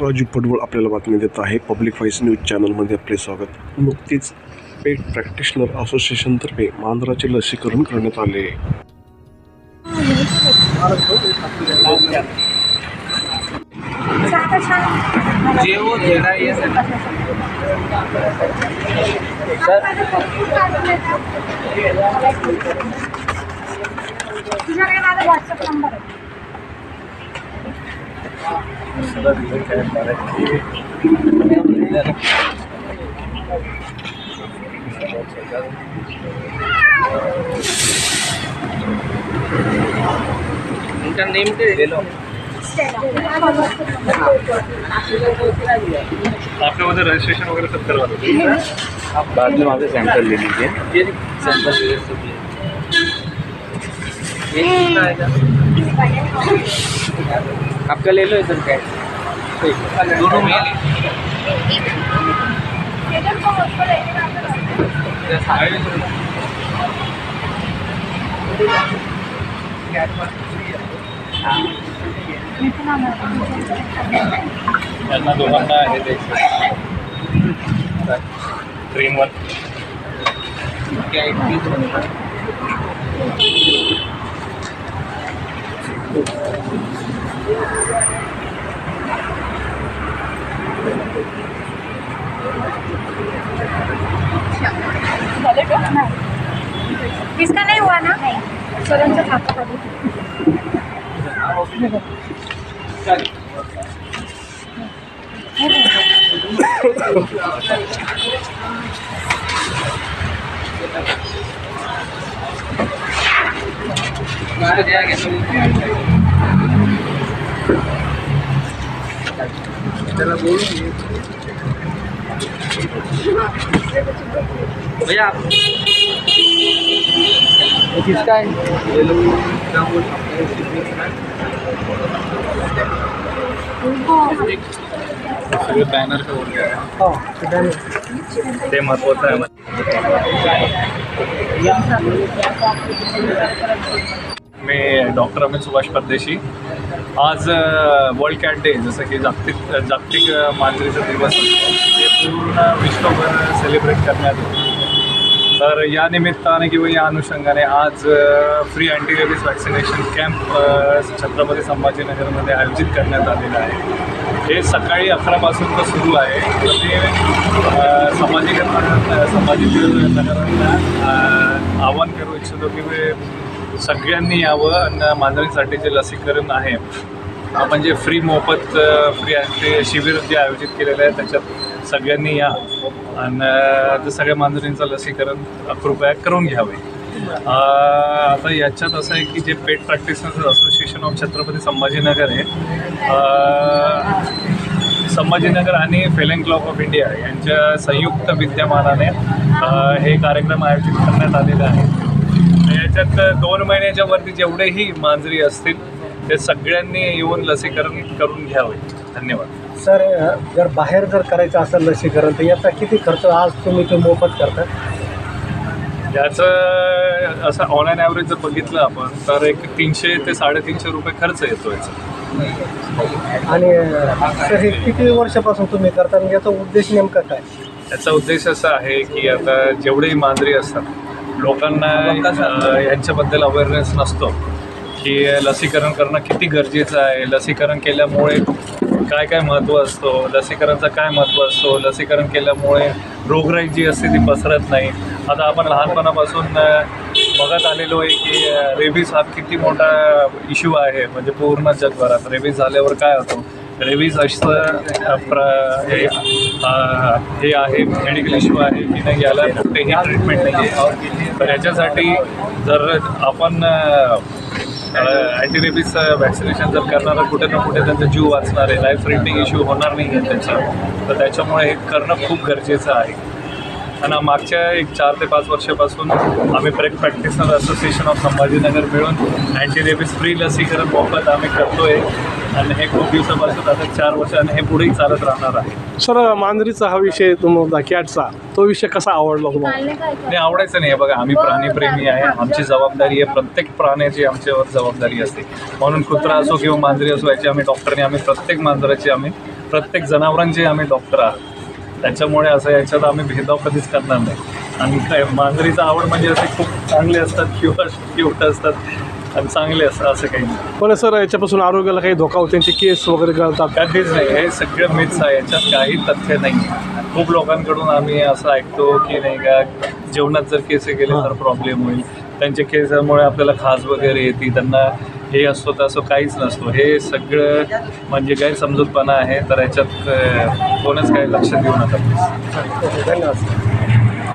राजू पडवळ आपल्याला बातमी देत आहे. पब्लिक व्हॉइस न्यूज चॅनलमध्ये आपले स्वागत. नुकतीच पेट प्रॅक्टिशनर असोसिएशनतर्फे मांजराचे लसीकरण करण्यात आले. तुझ्याकडे माझा व्हॉट्सअप नंबर आहे. उनका नेम के ले लो आपल्यामध्ये रजिस्ट्रेशन वगैरे सब करवा दो आप बाद में वहाँ से सैंपल ले लीजिए ये सैंपल ले ये कितना आएगा आपका ले लो इधर का दोनों में त्यांना दोघांना हे द्यायचं थ्री वन क्या एक नहीं। इसका नहीं हुआ ना? सोलन से खाता था भैया किसका है बॅनर ते महत्वाचं आहे? मी डॉक्टर अमित सुभाष परदेशी. आज वर्ल्ड कॅट डे जसं की जागतिक जागतिक मांजरीचा दिवस ते पूर्ण विश्वभर सेलिब्रेट करण्यात येतो. तर या निमित्ताने किंवा या अनुषंगाने आज free anti vaccination camp Chhatrapati संभाजीनगरमध्ये आयोजित करण्यात आलेलं आहे. हे सकाळी अकरापासून तर सुरू आहे. ते सामाजिक संभाजीकरण नगरांना आवाहन करू इच्छितो की वे सगळ्यांनी यावं आणि मांजरीसाठी जे लसीकरण आहे. आपण जे फ्री मोफत फ्री ते शिबिर जे आयोजित केलेलं आहे त्याच्यात सगळ्यांनी या. आणि सगळ्या मांजरींचं लसीकरण कृपया करून घ्यावे. आता याच्यात असं आहे की जे pet practitioners association of Chhatrapati Sambhajinagar आहे संभाजीनगर आणि फेलिंग क्लब ऑफ इंडिया यांच्या संयुक्त विद्यमानाने हे कार्यक्रम आयोजित करण्यात आलेले आहे याच्यात दोन महिन्याच्या वरती जेवढेही मांजरी असतील ते सगळ्यांनी येऊन लसीकरण करून घ्यावे. धन्यवाद. सर जर बाहेर जर करायचं असेल लसीकरण तर याचा किती खर्च आज तुम्ही ते मोफत करता? याचं असं ऑनलाईन ॲव्हरेज जर बघितलं आपण तर एक तीनशे ते साडेतीनशे रुपये खर्च येतो याचा. आणि सर हे किती वर्षापासून तुम्ही करता? आणि याचा उद्देश नेमका काय? याचा उद्देश असा आहे की आता जेवढेही मांजरी असतात लोकांना ह्यांच्याबद्दल यांच्याबद्दल अवेअरनेस नसतो की लसीकरण करणं किती गरजेचं आहे. लसीकरण केल्यामुळे काय काय महत्त्व असतो? लसीकरणचं काय महत्त्व असतो? लसीकरण केल्यामुळे रोगराई जी असते ती पसरत नाही. आता आपण लहानपणापासून बघत आलेलो आहे की रेबीज हा किती मोठा इश्यू आहे. म्हणजे पूर्ण जगभरात रेबीज झाल्यावर काय होतं? रेबीज असं प्र हे आहे मेडिकल इश्यू आहे की नाही याला कुठेही ट्रीटमेंट नाही आहे. तर याच्यासाठी जर आपण अँटी रेबीज वॅक्सिनेशन जर करणारा कुठे ना कुठे त्यांचा जीव वाचणार आहे लाईफ थ्रेटनिंग इश्यू होणार नाही आहे त्याचा. तर त्याच्यामुळे हे करणं खूप गरजेचं आहे. आणि मागच्या एक चार ते पाच वर्षापासून आम्ही break practitioner association of Sambhajinagar मिळून अँटी रेबीज फ्री लसीकरण मोफत आम्ही करतोय. आणि हे खूप दिवसापासून आता चार वर्ष आणि हे पुढेही चालत राहणार आहे. सर मांजरीचा हा विषय तुम्हाला कॅटचा तो विषय कसा आवडला तुम्हाला? नाही आवडायचं नाही. बघा आम्ही प्राणीप्रेमी आहे. आमची जबाबदारी आहे प्रत्येक प्राण्याची आमच्यावर जबाबदारी असते. म्हणून कुत्रा असो किंवा मांजरी असो याची आम्ही डॉक्टरने आम्ही प्रत्येक मांजराची आम्ही प्रत्येक जनावरांचे आम्ही डॉक्टर आहात. त्याच्यामुळे असं याच्यात आम्ही भेदभाव कधीच करणार नाही. आणि काय मांजरीचा आवड म्हणजे असे खूप चांगले असतात किंवा क्यूट असतात. आणि चांगले असतात असं काही नाही. पण सर याच्यापासून आरोग्याला काही धोका होतो? त्यांचे केस वगैरे गळतात? कधीच नाही हे सगळं मिथ्स आहे. याच्यात काही तथ्य नाही. खूप लोकांकडून आम्ही असं ऐकतो की नाही का जेवणात जर केस गेले तर प्रॉब्लेम होईल. त्यांच्या केसामुळे आपल्याला खाज वगैरे येते. त्यांना हे असतो तसं काहीच नसतो. हे सगळं म्हणजे गैरसमजूतपणा समजूतपणा आहे तर याच्यात कोणच काही लक्ष देऊ नका. धन्यवाद.